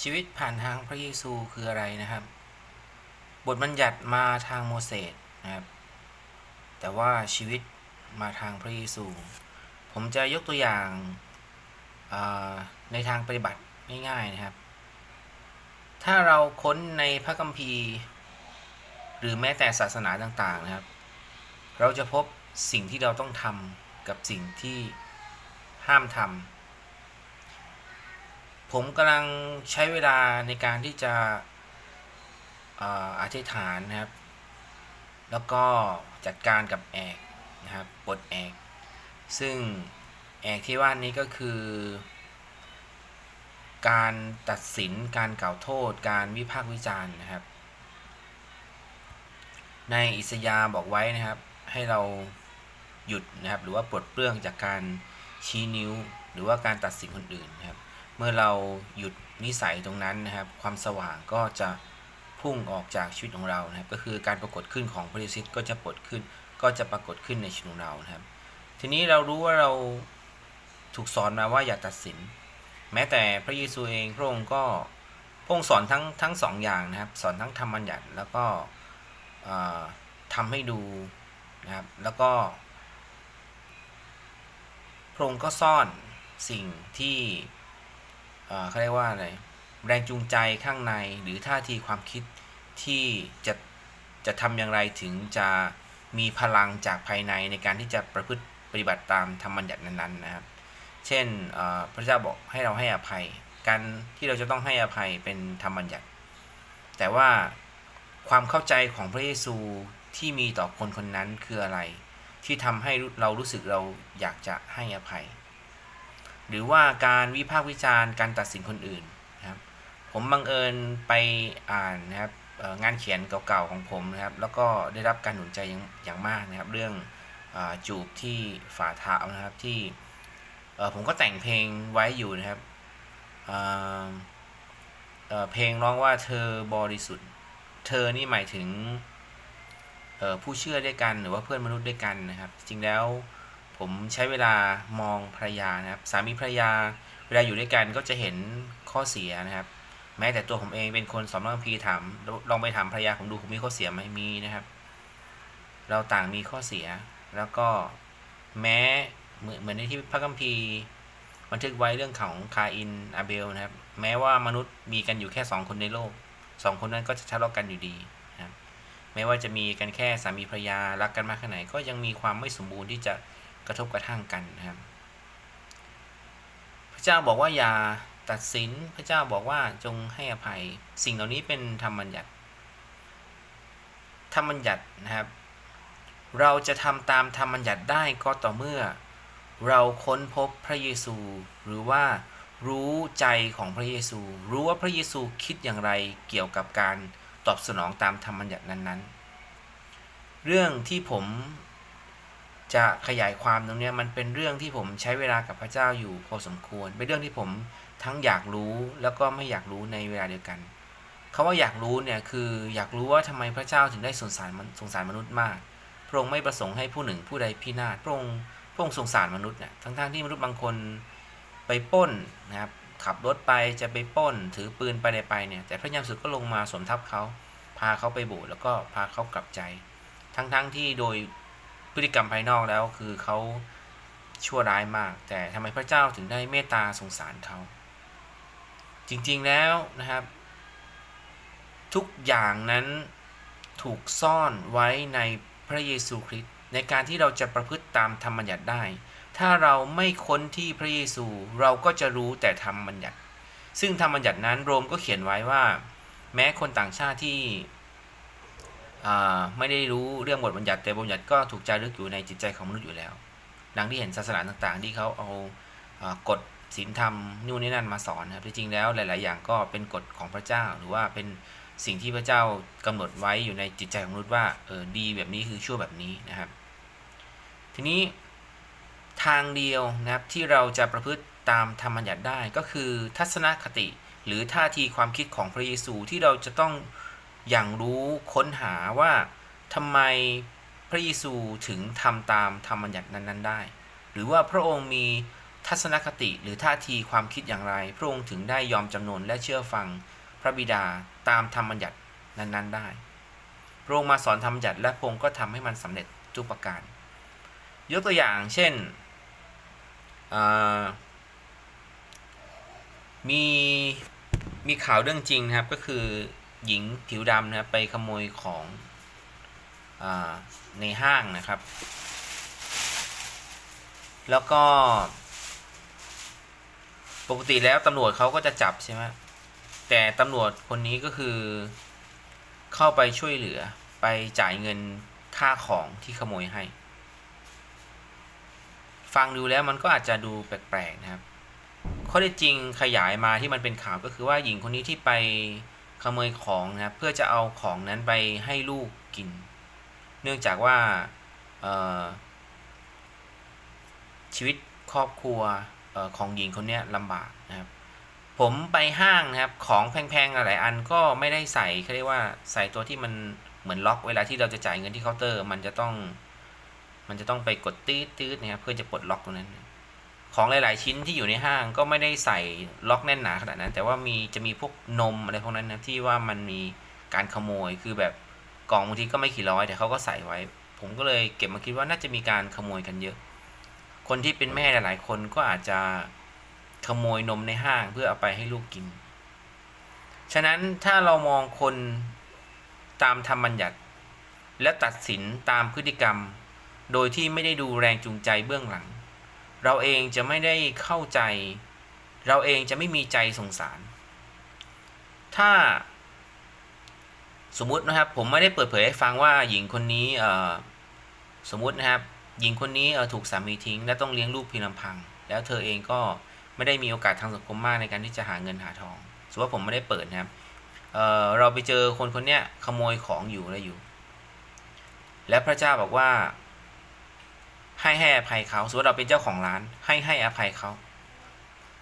ชีวิตผ่านทางพระเยซูคืออะไรนะครับ บทบัญญัติมาทางโมเสสนะครับ แต่ว่าชีวิตมาทางพระเยซู ผมจะยกตัวอย่างาในทางปฏิบัติง่ายๆนะครับ ถ้าเราค้นในพระคัมภีร์ หรือแม้แต่ศาสนาต่างๆนะครับ เราจะพบสิ่งที่เราต้องทำกับสิ่งที่ห้ามทำ ผมกำลังใช้เวลาในการที่จะอธิษฐานนะครับ แล้วก็จัดการกับแอกนะครับปลดแอกซึ่งแอกที่ว่านี้ก็คือ การตัดสินการกล่าวโทษ การวิพากษ์วิจารณ์นะครับ ในอิสยาบอกไว้นะครับ ให้เราหยุดนะครับ หรือว่าปลดเปลื้องจากการชี้นิ้ว หรือว่าการตัดสินคนอื่นนะครับ เมื่อเราหยุดนิสัยตรงนั้นนะครับ ความสว่างก็จะพุ่งออกจากชีวิตของเรานะครับ ก็คือการปรากฏขึ้นของพระเยซูก็จะปรากฏขึ้น ก็จะปรากฏขึ้นในชีวิตของเรานะครับ ทีนี้เรารู้ว่าเราถูกสอนมาว่าอย่าตัดสิน แม้แต่พระเยซูเองพระองค์ก็พระองค์สอนทั้งทั้งสองอย่างนะครับ สอนทั้งธรรมบัญญัติแล้วก็เอ่อทำให้ดูนะครับ แล้วก็พระองค์ก็ซ่อนสิ่งที่ เขาเรียกว่าอะไรแรงจูงใจข้างในหรือท่าทีความคิดที่จะจะทำอย่างไรถึงจะมีพลังจากภายในในการที่จะประพฤติปฏิบัติตามธรรมบัญญัตินั้นๆนะครับ เช่นพระเจ้าบอกให้เราให้อภัย การที่เราจะต้องให้อภัยเป็นธรรมบัญญัติ แต่ว่าความเข้าใจของพระเยซูที่มีต่อคนคนนั้นคืออะไร ที่ทำให้เรารู้สึกเราอยากจะให้อภัย หรือว่าการวิพากษ์วิจารณ์การตัดสินคนอื่นนะครับ ผมบังเอิญไปอ่านนะครับงานเขียนเก่าๆของผมนะครับ แล้วก็ได้รับการหนุนใจอย่างางมากนะครับ เรื่องอจูบที่ฝ่าเท้านะครับที่ผมก็แต่งเพลงไว้อยู่นะครับเเพลงร้องว่าเธอบริสุทธิ์ เธอนี่หมายถึงผู้เชื่อด้วยกันหรือว่าเพื่อนมนุษย์ด้วยกันนะครับ จริงแล้ว ผมใช้เวลามองภรรยานะครับสามีภรรยา เวลาอยู่ด้วยกันก็จะเห็นข้อเสียนะครับ แม้แต่ตัวผมเองเป็นคนสอนพระคัมภีร์ถามลองไปถามภรรยาผมดูผมมีข้อเสียไหมมีนะครับ เราต่างมีข้อเสีย แล้วก็แม้เหมือนเหมือนในที่พระคัมภีร์บันทึกไว้เรื่องของคาอินอาเบลนะครับ แม้ว่ามนุษย์มีกันอยู่แค่สองคนในโลกสองคนนั้นก็จะทะเลาะกันอยู่ดีนะครับ ไม่ว่าจะมีกันแค่สามีภรรยารักกันมากแค่ไหน ก็ยังมีความไม่สมบูรณ์ที่จะ กระทบกระทั่งกันนะครับ พระเจ้าบอกว่าอย่าตัดสินพระเจ้าบอกว่าจงให้อภัย สิ่งเหล่านี้เป็นธรรมบัญญัติธรรมบัญญัตินะครับ เราจะทำตามธรรมบัญญัติได้ก็ต่อเมื่อ เราค้นพบพระเยซู หรือว่ารู้ใจของพระเยซู รู้ว่าพระเยซูคิดอย่างไรเกี่ยวกับการตอบสนองตามธรรมบัญญัตินั้นๆ เรื่องที่ผม จะขยายความตรงนี้มันเป็นเรื่องที่ผมใช้เวลากับพระเจ้าอยู่พอสมควร เป็นเรื่องที่ผมทั้งอยากรู้แล้วก็ไม่อยากรู้ในเวลาเดียวกันคาว่าอยากรู้เนี่ยคืออยากรู้ว่าทำไมพระเจ้าถึงได้สงสารมันสงสารมนุษย์มาก พระองค์ไม่ประสงค์ให้ผู้หนึ่งผู้ใดพินาศพระองค์พระองค์สงสารมนุษย์เนี่ยทั้งๆทที่มนุษย์บางคนไปป้นนะครับขับรถไปจะไปป้น ถือปืนไปใดไปเนี่ยแต่พระยามสุดก็ลงมาสมทับเขาพาเขาไปโบสถ์แล้วก็พาเขากลับใจ ทั้งๆทที่โดย พฤติกรรมภายนอกแล้วคือเขาชั่วร้ายมาก แต่ทำไมพระเจ้าถึงได้เมตตาสงสารเขา จริงๆแล้วนะครับ ทุกอย่างนั้นถูกซ่อนไว้ในพระเยซูคริสต์ในการที่เราจะประพฤติตามธรรมบัญญัติได้ ถ้าเราไม่ค้นที่พระเยซูเราก็จะรู้แต่ธรรมบัญญัติ ซึ่งธรรมบัญญัตินั้นโรมก็เขียนไว้ว่า แม้คนต่างชาติที่ ไม่ได้รู้เรื่องบทบัญญัติแต่บทบัญญัติก็ถูกจารึกอยู่ในจิตใจของมนุษย์อยู่แล้ว ดังที่เห็นศาสนาต่างๆ ที่เขาเอากฎศีลธรรมนู่นนี่นั่นมาสอนนะครับจริงๆแล้วหลาย ๆ อย่างก็เป็นกฎของพระเจ้า หรือว่าเป็นสิ่งที่พระเจ้ากำหนดไว้อยู่ในจิตใจของมนุษย์ว่าเออดีแบบนี้คือชั่วแบบนี้นะครับ ทีนี้ทางเดียวนะครับที่เราจะประพฤติตามธรรมบัญญัติได้ก็คือทัศนคติ หรือท่าทีความคิดของพระเยซูที่เราจะต้อง อย่างรู้ค้นหาว่าทำไมพระเยซูถึงทำตามธรรมบัญญัตินั้นๆได้ หรือว่าพระองค์มีทัศนคติหรือท่าทีความคิดอย่างไร พระองค์ถึงได้ยอมจำนนและเชื่อฟังพระบิดาตามธรรมบัญญัตินั้นๆได้ พระองค์มาสอนธรรมบัญญัติและพระองค์ก็ทำให้มันสำเร็จทุกประการ ยกตัวอย่างเช่นมีมีข่าวเรื่องจริงนะครับก็คือ หญิงผิวดำนะครับไปขโมยของอในห้างนะครับ แล้วก็ ปกติแล้วตำรวจเขาก็จะจับใช่ไหมแต่ตำรวจคนนี้ก็คือ เข้าไปช่วยเหลือไปจ่ายเงินค่าของที่ขโมยให้ ฟังดูแล้วมันก็อาจจะดูแปลกๆนะครับ ข้อเท็จจริงขยายมาที่มันเป็นข่าวก็คือว่าหญิงคนนี้ที่ไป ขโมยของนะครับเพื่อจะเอาของนั้นไปให้ลูกกิน เนื่องจากว่าชีวิตครอบครัวออของหญิงคนนี้ลำบากนะครับ ผมไปห้างนะครับของแพงๆหลายอันก็ไม่ได้ใส่เขาเรียกว่าใส่ตัวที่มันเหมือนล็อกเวลาที่เราจะจ่ายเงินที่เคาน์เตอร์ มันจะต้องมันจะต้องไปกดตีดตีดนะครับเพื่อจะปลดล็อกตรงนั้น ของหลาย ๆ ชิ้นที่อยู่ในห้างก็ไม่ได้ใส่ล็อกแน่นหนาขนาดนั้น แต่ว่ามีจะมีพวกนมอะไรพวกนั้นนะที่ว่ามันมีการขโมยคือแบบกล่องบางทีก็ไม่กี่ร้อยแต่เขาก็ใส่ไว้ ผมก็เลยเก็บมาคิดว่าน่าจะมีการขโมยกันเยอะ คนที่เป็นแม่หลาย ๆ คนก็อาจจะขโมยนมในห้างเพื่อเอาไปให้ลูกกิน ฉะนั้นถ้าเรามองคนตามธรรมบัญญัติ และตัดสินตามพฤติกรรม โดยที่ไม่ได้ดูแรงจูงใจเบื้องหลัง เราเองจะไม่ได้เข้าใจ เราเองจะไม่มีใจสงสาร ถ้า สมมุตินะครับ ผมไม่ได้เปิดเผยให้ฟังว่าหญิงคนนี้สมมุตินะครับ หญิงคนนี้ถูกสามีทิ้ง และต้องเลี้ยงลูกเพียงลำพัง แล้วเธอเองก็ไม่ได้มีโอกาสทางสังคมมากในการที่จะหาเงินหาทองสมมติว่าผมไม่ได้เปิดนะครับเเราไปเจอคนคนเนี้ยขโมยของอยู่แล้วอยู่ และพระเจ้าบอกว่า ให้ให้อภัยเขาสมมติเราเป็นเจ้าของร้าน ให้ให้อภัยเขา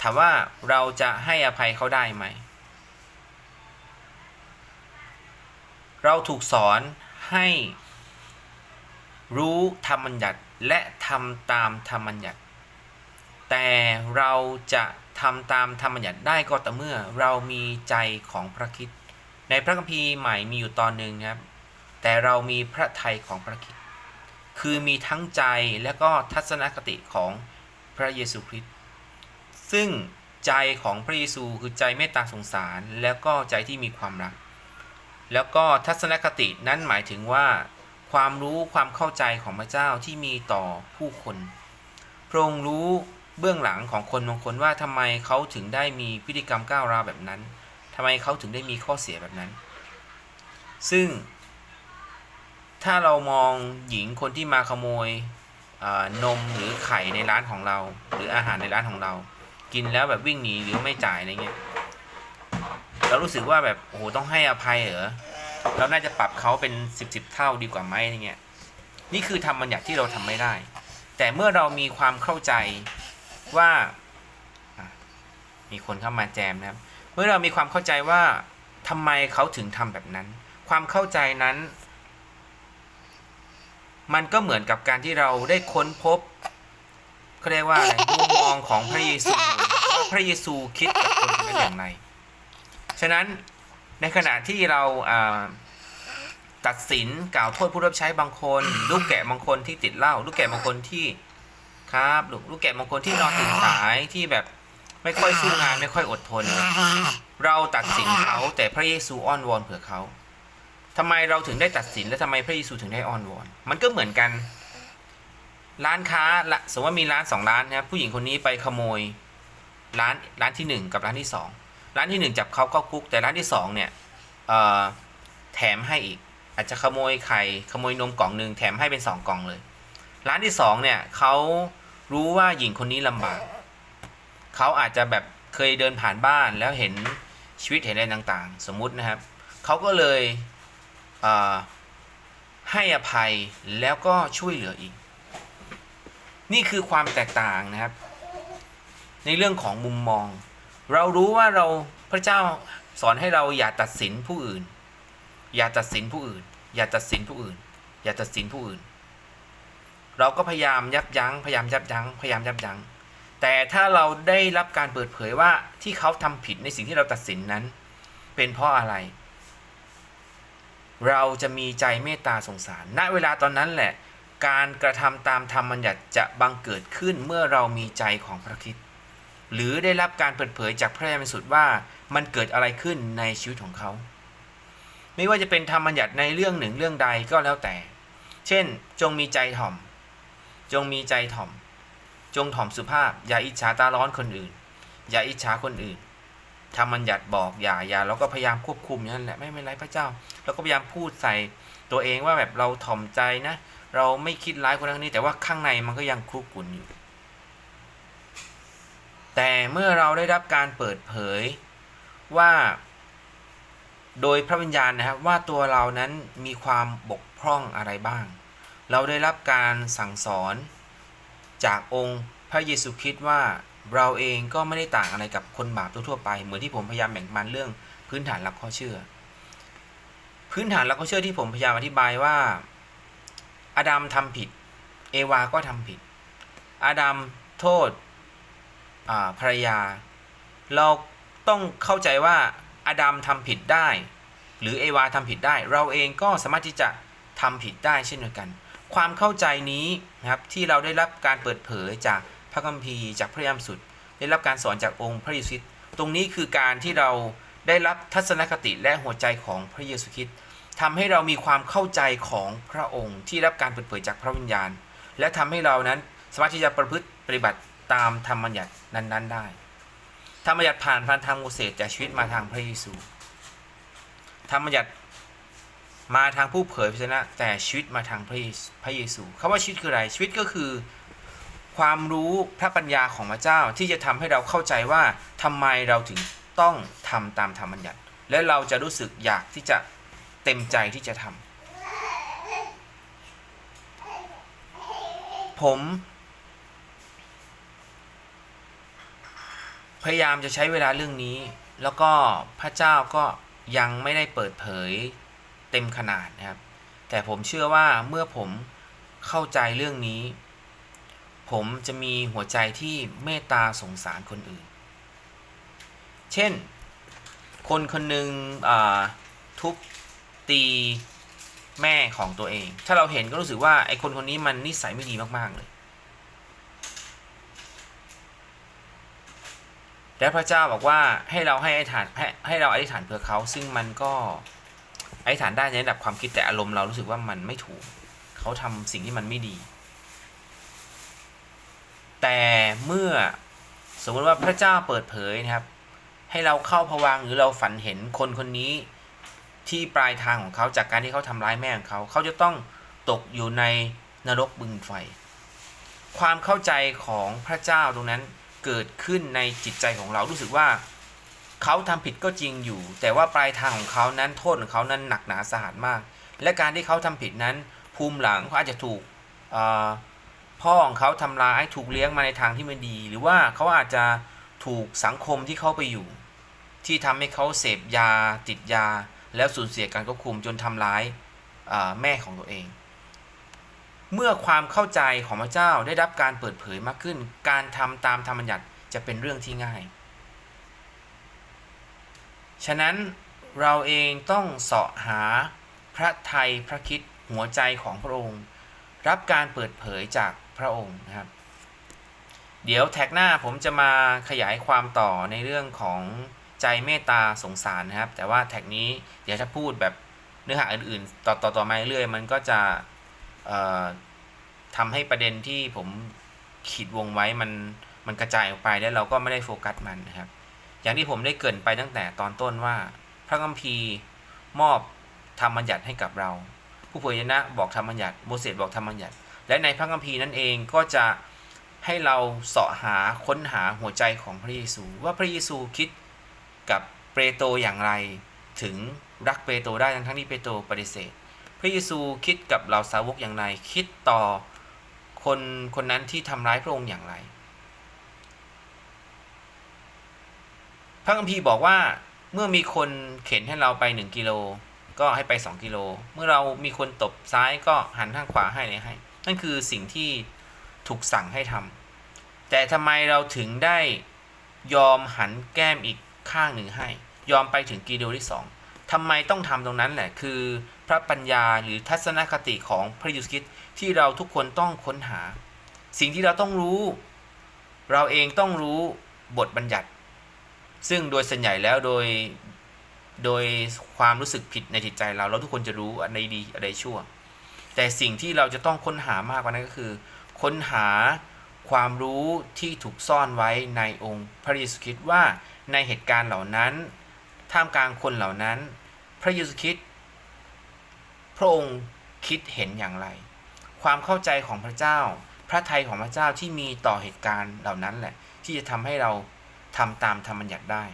ถามว่าเราจะให้อภัยเขาได้ไหม เราถูกสอนให้รู้ธรรมบัญญัติและทำตามธรรมบัญญัติ แต่เราจะทำตามธรรมบัญญัติได้ก็ต่อเมื่อเรามีใจของพระคิดในพระคัมภีร์ใหม่มีอยู่ตอนหนึ่งครับ แต่เรามีพระทัยของพระคิด คือมีทั้งใจและก็ทัศนคติของพระเยซูคริสต์ซึ่งใจของพระเยซูคือใจเมตตาสงสารแล้วก็ใจที่มีความรัก แล้วก็ทัศนคตินั้นหมายถึงว่าความรู้ความเข้าใจของพระเจ้าที่มีต่อผู้คนพระองค์รู้เบื้องหลังของคนบางคนว่าทำไมเขาถึงได้มีพฤติกรรมก้าวร้าวแบบนั้นทำไมเขาถึงได้มีข้อเสียแบบนั้น ซึ่ง ถ้าเรามองหญิงคนที่มาขโมยนมหรือไข่ในร้านของเรา หรืออาหารในร้านของเรา กินแล้วแบบวิ่งหนีหรือไม่จ่ายอะไรเงี้ยเรารู้สึกว่าแบบโอ้โหต้องให้อภัยเหรอเราน่าจะปรับเขาเป็นสิบสิบเท่าดีกว่าไหมอะไรเงี้ยนี่คือทำบัญญัติที่เราทำไม่ได้ แต่เมื่อเรามีความเข้าใจว่ามีคนเข้ามาแจมนะครับ เมื่อเรามีความเข้าใจว่าทำไมเขาถึงทำแบบนั้น ความเข้าใจนั้น มันก็เหมือนกับการที่เราได้ค้นพบเขาเรียกว่าอะไรมุมมองของพระเยซูว่าพระเยซูคิดกับคนคนนั้นอย่างไรฉะนั้นในขณะที่เราอ่าตัดสินกล่าวโทษผู้รับใช้บางคน ลูกแกะบางคนที่ติดเหล้าลูกแกะบางคนที่ครับลูกลูกแกะบางคนที่นอนตื่นสายที่แบบไม่ค่อยสู้งานไม่ค่อยอดทน เราตัดสินเขาแต่พระเยซูอ้อนวอนเผื่อเขา ทำไมเราถึงได้ตัดสินและทำไมพระเยซูถึงได้อ้อนวอน มันก็เหมือนกัน ร้านค้าละสมมติว่ามีร้านสองร้านนะครับผู้หญิงคนนี้ไปขโมย ร้านร้านที่หนึ่งกับร้านที่สองร้านที่หนึ่งจับเขาเข้าคุก แต่ร้านที่สองเนี่ยแถมให้อีก อาจจะขโมยไข่ขโมยนมกล่องหนึ่งแถมให้เป็นสองกล่องเลย ร้านที่สองเนี่ยเขารู้ว่าหญิงคนนี้ลำบากเขาอาจจะแบบเคยเดินผ่านบ้านแล้วเห็นชีวิตเห็นอะไรต่างๆ สมมุตินะครับเขาก็เลย ให้อภัยแล้วก็ช่วยเหลืออีก นี่คือความแตกต่างนะครับ ในเรื่องของมุมมอง เรารู้ว่าเราพระเจ้าสอนให้เราอย่าตัดสินผู้อื่น อย่าตัดสินผู้อื่น อย่าตัดสินผู้อื่น อย่าตัดสินผู้อื่น เราก็พยายามยับยั้งพยายามยับยั้งพยายามยับยั้งแต่ถ้าเราได้รับการเปิดเผยว่าที่เขาทำผิดในสิ่งที่เราตัดสินนั้น เป็นเพราะอะไร เราจะมีใจเมตตาสงสาร ณ เวลาตอนนั้นแหละ การกระทำตามธรรมบัญญัติจะบังเกิดขึ้นเมื่อเรามีใจของพระคริสต์หรือได้รับการเปิดเผยจากพระยาณบริสุทธิ์ว่ามันเกิดอะไรขึ้นในชีวิตของเขา ไม่ว่าจะเป็นธรรมบัญญัติในเรื่องหนึ่งเรื่องใดก็แล้วแต่ เช่น จงมีใจถ่อม จงมีใจถ่อม จงถ่อมสุภาพ อย่าอิจฉาตาร้อนคนอื่น อย่าอิจฉาคนอื่น ทำบัญญัติบอกอย่าอย่าแล้วก็พยายามควบคุมอย่างนั้นแหละไม่เป็นไรพระเจ้าแล้วก็พยายามพูดใส่ตัวเองว่าแบบเราถ่อมใจนะ เราไม่คิดร้ายคนนั้นนี้ แต่ว่าข้างในมันก็ยังคุกกุ่นอยู่ แต่เมื่อเราได้รับการเปิดเผยว่า โดยพระวิญญาณนะครับว่าตัวเรานั้นมีความบกพร่องอะไรบ้าง เราได้รับการสั่งสอนจากองค์พระเยซูคริสต์ว่า เราเองก็ไม่ได้ต่างอะไรกับคนบาปทั่วไป เหมือนที่ผมพยายามแบ่งปันเรื่องพื้นฐานหลักข้อเชื่อ พื้นฐานหลักข้อเชื่อที่ผมพยายามอธิบายว่าอาดัมทำผิด เอวาก็ทำผิด อาดัมโทษภรรยา เราต้องเข้าใจว่าอาดัมทำผิดได้ หรือเอวาทำผิดได้ เราเองก็สามารถที่จะทำผิดได้เช่นเดียวกัน ความเข้าใจนี้นะครับที่เราได้รับการเปิดเผยจาก ระคัมภีร์จากพระยามสุด ได้รับการสอนจากองค์พระเยซูคริสต์ตรงนี้คือการที่เราได้รับทัศนคติและหัวใจของพระเยซูคริสต์ทำให้เรามีความเข้าใจของพระองค์ที่รับการเปิดเผยจากพระวิญญาณ และทำให้เรานั้นสามารถที่จะประพฤติปฏิบัติตามธรรมบัญญัตินั้น ๆ ได้ธรรมบัญญัติผ่านพันธรรมโมเสสแต่ชีวิตมาทางพระเยซูธรรมบัญญัติมาทางผู้เผยพระชนะแต่ชีวิตมาทางพระเยซูพระเยซูคำว่าชีวิตคืออะไรชีวิตก็คือ ความรู้พระปัญญาของพระเจ้าที่จะทำให้เราเข้าใจว่าทำไมเราถึงต้องทำตามธรรมบัญญัติ และเราจะรู้สึกอยากที่จะเต็มใจที่จะทำผมพยายามจะใช้เวลาเรื่องนี้ แล้วก็พระเจ้าก็ยังไม่ได้เปิดเผยเต็มขนาดนะครับ แต่ผมเชื่อว่าเมื่อผมเข้าใจเรื่องนี้ ผมจะมีหัวใจที่เมตตาสงสารคนอื่น เช่น คนคนหนึ่งทุบตีแม่ของตัวเอง ถ้าเราเห็นก็รู้สึกว่าไอ้คนคนนี้มันนิสัยไม่ดีมาก ๆ เลย และพระเจ้าบอกว่าให้เราให้อธิษฐานให้ให้เราอธิษฐานเพื่อเขา ซึ่งมันก็อธิษฐานได้ในระดับความคิดแต่อารมณ์เรารู้สึกว่ามันไม่ถูก เขาทำสิ่งที่มันไม่ดี แต่เมื่อสมมติว่าพระเจ้าเปิดเผยนะครับ ให้เราเข้าพวังหรือเราฝันเห็นคนคนนี้ที่ปลายทางของเขาจากการที่เขาทำร้ายแม่ของเขา เขาจะต้องตกอยู่ในนรกบึงไฟ ความเข้าใจของพระเจ้าตรงนั้นเกิดขึ้นในจิตใจของเรารู้สึกว่าเขาทำผิดก็จริงอยู่ แต่ว่าปลายทางของเขานั้นโทษของเขานั้นหนักหนาสาหัสมาก และการที่เขาทำผิดนั้นภูมิหลังเขาอาจจะถูกอ พ่อของเขาทำร้ายถูกเลี้ยงมาในทางที่ไม่ดี หรือว่าเขาอาจจะถูกสังคมที่เขาไปอยู่ ที่ทำให้เขาเสพยาติดยา แล้วสูญเสียการควบคุมจนทำร้ายแม่ของตัวเอง เมื่อความเข้าใจของพระเจ้าได้รับการเปิดเผยมากขึ้น การทำตามธรรมบัญญัติจะเป็นเรื่องที่ง่าย ฉะนั้นเราเองต้องเสาะหาพระไทยพระคิดหัวใจของพระองค์ รับการเปิดเผยจาก พระองค์นะครับ เดี๋ยวแท็กหน้าผมจะมาขยายความต่อในเรื่องของใจเมตตาสงสารนะครับ แต่ว่าแท็กนี้เดี๋ยวถ้าพูดแบบเนื้อหาอื่นๆ ต่อต่อต่อมาเรื่อยมันก็จะเอ่อทำให้ประเด็นที่ผมขีดวงไว้มันมันกระจายออกไปแล้วเราก็ไม่ได้โฟกัสมันนะครับ อย่างที่ผมได้เกินไปตั้งแต่ตอนต้นว่า พระคัมภีร์มอบธรรมบัญญัติให้กับเรา ผู้เผยชนะบอกธรรมบัญญัติโมเสสบอกธรรมบัญญัติ และในพระคัมภีร์นั่นเองก็จะให้เราเสาะหาค้นหาหัวใจของพระเยซู ว่าพระเยซูคิดกับเปโตรอย่างไร ถึงรักเปโตรได้ทั้งทั้งที่เปโตรปฏิเสธ พระเยซูคิดกับเหล่าสาวกอย่างไร คิดต่อคนคนนั้นที่ทำร้ายพระองค์อย่างไร พระคัมภีร์บอกว่าเมื่อมีคนเข็นให้เราไปหนึ่งกิโล ก็ให้ไปสองกิโล เมื่อเรามีคนตบซ้ายก็หันทางขวาให้เลยให้ นั่นคือสิ่งที่ถูกสั่งให้ทำแต่ทำไมเราถึงได้ยอมหันแก้มอีกข้างหนึ่งให้ ยอมไปถึงกีโดที่สองทำไมต้องทำตรงนั้นแหละคือพระปัญญาหรือทัศนคติของพระยซูคริสต์ที่เราทุกคนต้องค้นหา สิ่งที่เราต้องรู้ เราเองต้องรู้บทบัญญัติ ซึ่งโดยส่วนใหญ่แล้วโดยโดยความรู้สึกผิดในจิตใจเรา เราทุกคนจะรู้อันใดดีอันใดชั่ว แต่สิ่งที่เราจะต้องค้นหามากกว่านั้นก็คือ ค้นหาความรู้ที่ถูกซ่อนไว้ในองค์พระเยซูคริสต์ว่าในเหตุการณ์เหล่านั้น ท่ามกลางคนเหล่านั้น พระเยซูคริสต์พระองค์คิดเห็นอย่างไร ความเข้าใจของพระเจ้า พระทัยของพระเจ้าที่มีต่อเหตุการณ์เหล่านั้นแหละ ที่จะทำให้เราทำตามธรรมบัญญัติได้